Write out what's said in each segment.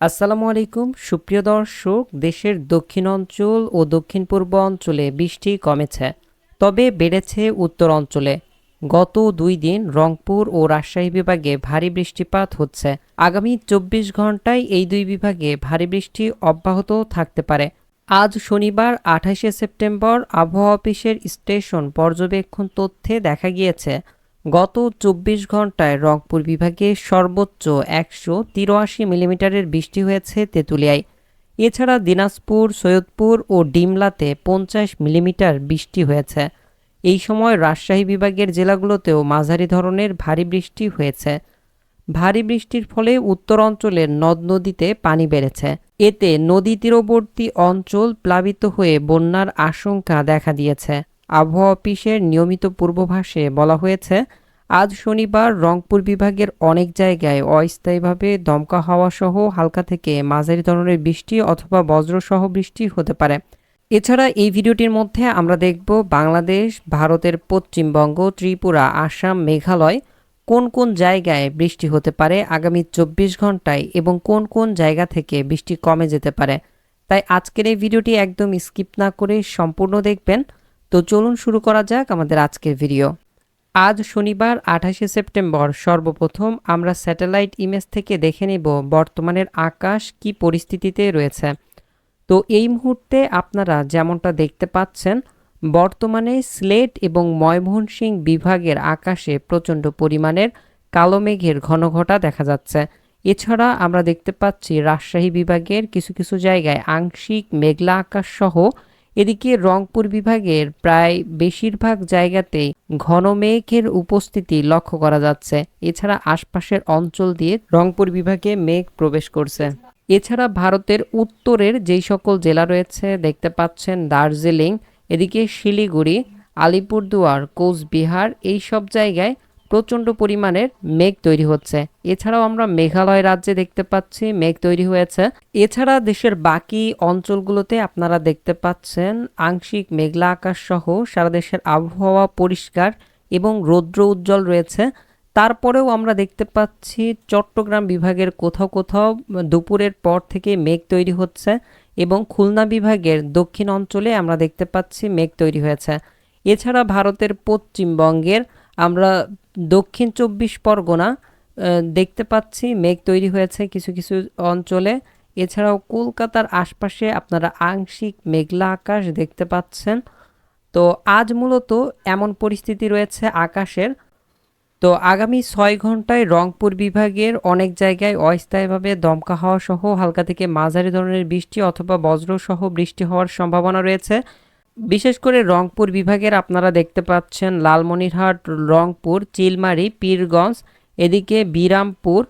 আসসালামু আলাইকুম। সুপ্রিয় দর্শক, দেশের দক্ষিণ অঞ্চল ও দক্ষিণ পূর্ব অঞ্চলে বৃষ্টি কমেছে, তবে বেড়েছে উত্তর অঞ্চলে। গত দুই দিন রংপুর ও রাজশাহী বিভাগে ভারী বৃষ্টিপাত হচ্ছে। আগামী চব্বিশ ঘন্টায় এই দুই বিভাগে ভারী বৃষ্টি অব্যাহত থাকতে পারে। আজ শনিবার, আঠাশে সেপ্টেম্বর, আবহাওয়া অফিসের স্টেশন পর্যবেক্ষণ তথ্যে দেখা গিয়েছে গত চব্বিশ ঘন্টায় রংপুর বিভাগে সর্বোচ্চ একশো তিরাশি মিলিমিটারের বৃষ্টি হয়েছে তেঁতুলিয়ায়। এছাড়া দিনাজপুর, সৈয়দপুর ও ডিমলাতে পঞ্চাশ মিলিমিটার বৃষ্টি হয়েছে। এই সময় রাজশাহী বিভাগের জেলাগুলোতেও মাঝারি ধরনের ভারী বৃষ্টি হয়েছে। ভারী বৃষ্টির ফলে উত্তর অঞ্চলের নদ নদীতে পানি বেড়েছে। এতে নদী তীরবর্তী অঞ্চল প্লাবিত হয়ে বন্যার আশঙ্কা দেখা দিয়েছে। আবহাওয়া অফিসের নিয়মিত পূর্বাভাসে বলা হয়েছে, আজ শনিবার রংপুর বিভাগের অনেক জায়গায় অস্থায়ীভাবে দমকা হাওয়া সহ হালকা থেকে মাঝারি ধরনের বৃষ্টি অথবা বজ্রসহ বৃষ্টি হতে পারে। এছাড়া এই ভিডিওটির মধ্যে আমরা দেখব বাংলাদেশ, ভারতের পশ্চিমবঙ্গ, ত্রিপুরা, আসাম, মেঘালয় কোন কোন জায়গায় বৃষ্টি হতে পারে আগামী চব্বিশ ঘন্টায় এবং কোন কোন জায়গা থেকে বৃষ্টি কমে যেতে পারে। তাই আজকের এই ভিডিওটি একদম স্কিপ না করে সম্পূর্ণ দেখবেন। তো চলুন শুরু করা যাক আমাদের আজকের ভিডিও। আজ শনিবার, আঠাশে সেপ্টেম্বর। সর্বপ্রথম আমরা স্যাটেলাইট ইমেজ থেকে দেখে নেব বর্তমানের আকাশ কি পরিস্থিতিতে রয়েছে। তো এই মুহূর্তে আপনারা যেমনটা দেখতে পাচ্ছেন, বর্তমানে স্লেট এবং ময়মনসিংহ বিভাগের আকাশে প্রচণ্ড পরিমাণের কালো মেঘের ঘনঘটা দেখা যাচ্ছে। এছাড়া আমরা দেখতে পাচ্ছি রাজশাহী বিভাগের কিছু কিছু জায়গায় আংশিক মেঘলা আকাশ সহ এদিকে রংপুর বিভাগের প্রায় বেশিরভাগ জায়গাতেই ঘন মেঘের উপস্থিতি লক্ষ্য করা যাচ্ছে। এছাড়া আশপাশের অঞ্চল দিয়ে রংপুর বিভাগে মেঘ প্রবেশ করছে। এছাড়া ভারতের উত্তরের যেই সকল জেলা রয়েছে, দেখতে পাচ্ছেন দার্জিলিং, এদিকে শিলিগুড়ি, আলিপুরদুয়ার, কোচবিহার, এই সব জায়গায় প্রচণ্ড পরিমাণের মেঘ তৈরি হচ্ছে। এছাড়াও আমরা মেঘালয় রাজ্যে দেখতে পাচ্ছি মেঘ তৈরি হয়েছে। এছাড়া দেশের বাকি অঞ্চলগুলোতে আপনারা দেখতে পাচ্ছেন আংশিক মেঘলা আকাশ সহ সারা দেশের আবহাওয়া পরিষ্কার এবং রৌদ্র উজ্জ্বল রয়েছে। তারপরেও আমরা দেখতে পাচ্ছি চট্টগ্রাম বিভাগের কোথাও কোথাও দুপুরের পর থেকে মেঘ তৈরি হচ্ছে এবং খুলনা বিভাগের দক্ষিণ অঞ্চলে আমরা দেখতে পাচ্ছি মেঘ তৈরি হয়েছে। এছাড়া ভারতের পশ্চিমবঙ্গের আমরা দক্ষিণ চব্বিশ পরগনা দেখতে পাচ্ছি মেঘ তৈরি হয়েছে কিছু কিছু অঞ্চলে। এছাড়াও কলকাতার আশপাশে আপনারা আংশিক মেঘলা আকাশ দেখতে পাচ্ছেন। তো আজ মূলত এমন পরিস্থিতি রয়েছে আকাশের। তো আগামী ছয় ঘন্টায় রংপুর বিভাগের অনেক জায়গায় অস্থায়ীভাবে দমকা হাওয়া সহ হালকা থেকে মাঝারি ধরনের বৃষ্টি অথবা বজ্রসহ বৃষ্টি হওয়ার সম্ভাবনা রয়েছে। বিশেষ করে রংপুর বিভাগের আপনারা দেখতে পাচ্ছেন লালমনিরহাট, রংপুর, চিলমারি, পীরগঞ্জ, এদিকে বিরামপুর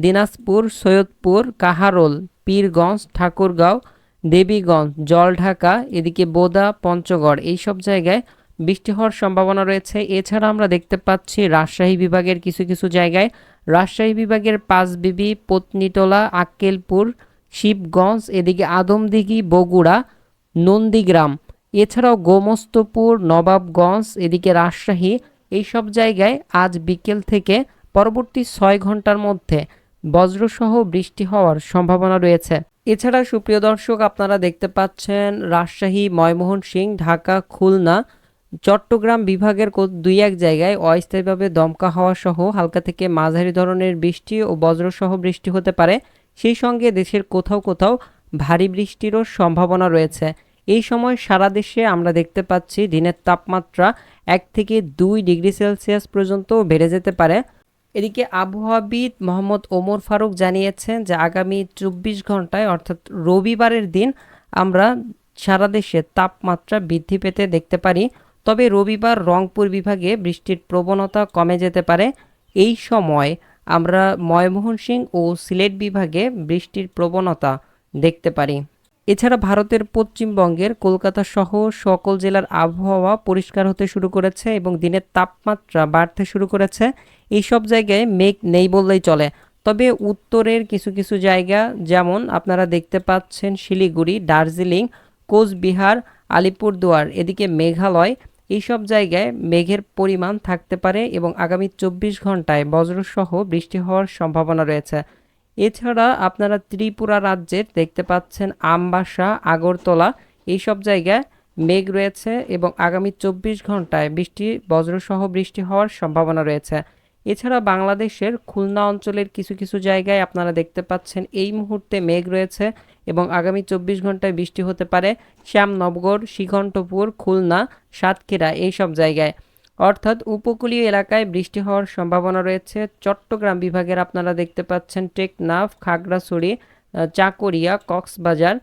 দিনাজপুর, সৈয়দপুর, কাহারোল, পীরগঞ্জ, ঠাকুরগাঁও, দেবীগঞ্জ, জলঢাকা, এদিকে বোদা, পঞ্চগড় এইসব জায়গায় বৃষ্টি হওয়ার সম্ভাবনা রয়েছে। এছাড়া আমরা দেখতে পাচ্ছি রাজশাহী বিভাগের কিছু কিছু জায়গায় রাজশাহী বিভাগের পাঁচবিবি, পত্নীটোলা, আক্কেলপুর, শিবগঞ্জ, এদিকে আদমদিঘি, বগুড়া, নন্দীগ্রাম এছাড়াও গোমস্তপুর, নবাবগঞ্জ, এদিকে রাজশাহী, এইসব জায়গায় আজ বিকেল থেকে পরবর্তী ছয় ঘণ্টার মধ্যে বজ্রসহ বৃষ্টি হওয়ার সম্ভাবনা রয়েছে। এছাড়া সুপ্রিয় দর্শক, আপনারা দেখতে পাচ্ছেন রাজশাহী ময়মোহন সিং ঢাকা, খুলনা, চট্টগ্রাম বিভাগের দুই এক জায়গায় অস্থায়ীভাবে দমকা হাওয়া সহ হালকা থেকে মাঝারি ধরনের বৃষ্টি ও বজ্রসহ বৃষ্টি হতে পারে। সেই সঙ্গে দেশের কোথাও কোথাও ভারী বৃষ্টিরও সম্ভাবনা রয়েছে। এই সময় সারা দেশে আমরা দেখতে পাচ্ছি দিনের তাপমাত্রা এক থেকে দুই ডিগ্রি সেলসিয়াস পর্যন্ত বেড়ে যেতে পারে। এদিকে আবহাওয়াবিদ মোহাম্মদ ওমর ফারুক জানিয়েছেন যে আগামী চব্বিশ ঘন্টায়, অর্থাৎ রবিবারের দিন, আমরা সারা দেশে তাপমাত্রা বৃদ্ধি পেতে দেখতে পারি। তবে রবিবার রংপুর বিভাগে বৃষ্টির প্রবণতা কমে যেতে পারে। এই সময় আমরা ময়মোহন সিং ও সিলেট বিভাগে বৃষ্টির প্রবণতা দেখতে পারি। এছাড়া ভারতের পশ্চিমবঙ্গের কলকাতা সহ সকল জেলার আবহাওয়া পরিষ্কার হতে শুরু করেছে এবং দিনের তাপমাত্রা বাড়তে শুরু করেছে। এই সব জায়গায় মেঘ নেই বললেই চলে। তবে উত্তরের কিছু কিছু জায়গা যেমন আপনারা দেখতে পাচ্ছেন শিলিগুড়ি, দার্জিলিং, কোচবিহার, আলিপুরদুয়ার, এদিকে মেঘালয়, এইসব জায়গায় মেঘের পরিমাণ থাকতে পারে এবং আগামী চব্বিশ ঘন্টায় বজ্রসহ বৃষ্টি হওয়ার সম্ভাবনা রয়েছে। এছাড়া আপনারা ত্রিপুরা রাজ্যের দেখতে পাচ্ছেন আমবাসা, আগরতলা, এইসব জায়গায় মেঘ রয়েছে এবং আগামী চব্বিশ ঘন্টায় বৃষ্টি, বজ্রসহ বৃষ্টি হওয়ার সম্ভাবনা রয়েছে। এছাড়া বাংলাদেশের খুলনা অঞ্চলের কিছু কিছু জায়গায় আপনারা দেখতে পাচ্ছেন এই মুহূর্তে মেঘ রয়েছে এবং আগামী চব্বিশ ঘন্টায় বৃষ্টি হতে পারে। শ্যামনগর শ্রীকণ্ঠপুর খুলনা, সাতক্ষীরা এইসব জায়গায়। অর্থাৎ উপকূলীয় এলাকায় বৃষ্টি হওয়ার সম্ভাবনা রয়েছে। চট্টগ্রাম বিভাগের আপনারা দেখতে পাচ্ছেন টেকনাফ, খাগড়াছড়ি চাকরিয়া, কক্সবাজার,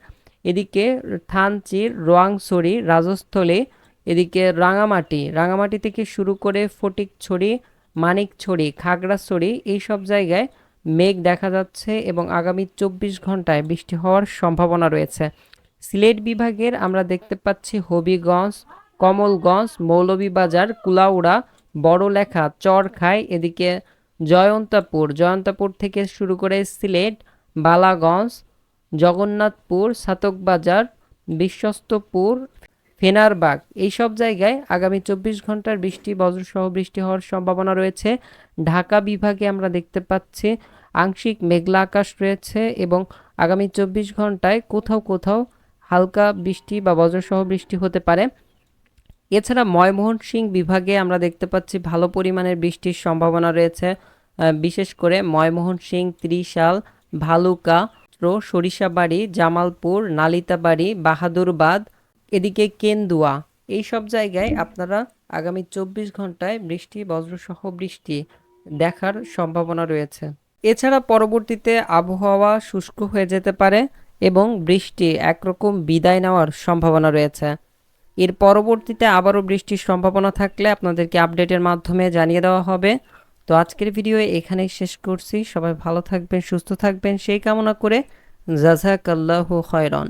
এদিকে থানচির রোয়াংছড়ি, রাজস্থলী, এদিকে রাঙামাটি। রাঙামাটি থেকে শুরু করে ফটিকছড়ি, মানিকছড়ি, খাগড়াছড়ি এই সব জায়গায় মেঘ দেখা যাচ্ছে এবং আগামী চব্বিশ ঘন্টায় বৃষ্টি হওয়ার সম্ভাবনা রয়েছে। সিলেট বিভাগের আমরা দেখতে পাচ্ছি হবিগঞ্জ কমলগঞ্জ, মৌলভীবাজার, কুলাউড়া, বড়লেখা, চরখাই, এদিকে জয়ন্তাপুর। জয়ন্তাপুর থেকে শুরু করে সিলেট, বালাগঞ্জ, জগন্নাথপুর, সাতকবাজার, বিশ্বস্তপুর, ফেনারবাগ। এইসব জায়গায় আগামী চব্বিশ ঘণ্টার বৃষ্টি, বজ্রসহ বৃষ্টি হওয়ার সম্ভাবনা রয়েছে। ঢাকা বিভাগে আমরা দেখতে পাচ্ছি আংশিক মেঘলা আকাশ রয়েছে এবং আগামী চব্বিশ ঘন্টায় কোথাও কোথাও হালকা বৃষ্টি বা বজ্রসহ বৃষ্টি হতে পারে। এছাড়া ময়মোহনসিং বিভাগে আমরা দেখতে পাচ্ছি ভালো পরিমাণের বৃষ্টির সম্ভাবনা রয়েছে। বিশেষ করে ময়মোহনসিং ত্রিশাল, ভালুকা সরিষাবাড়ি, জামালপুর, নালিতাবাড়ি, বাহাদুরবাদ, এদিকে কেন্দুয়া। এই সব জায়গায় আপনারা আগামী চব্বিশ ঘন্টায় বৃষ্টি, বজ্রসহ বৃষ্টি দেখার সম্ভাবনা রয়েছে। এছাড়া পরবর্তীতে আবহাওয়া শুষ্ক হয়ে যেতে পারে এবং বৃষ্টি একরকম বিদায় নেওয়ার সম্ভাবনা রয়েছে। এর পরবর্তীতে আবারও বৃষ্টির সম্ভাবনা থাকলে আপনাদেরকে আপডেটের মাধ্যমে জানিয়ে দেওয়া হবে। তো আজকের ভিডিও এখানেই শেষ করছি। সবাই ভালো থাকবেন, সুস্থ থাকবেন। সেই কামনা করে জাজাকাল্লাহু খয়রন।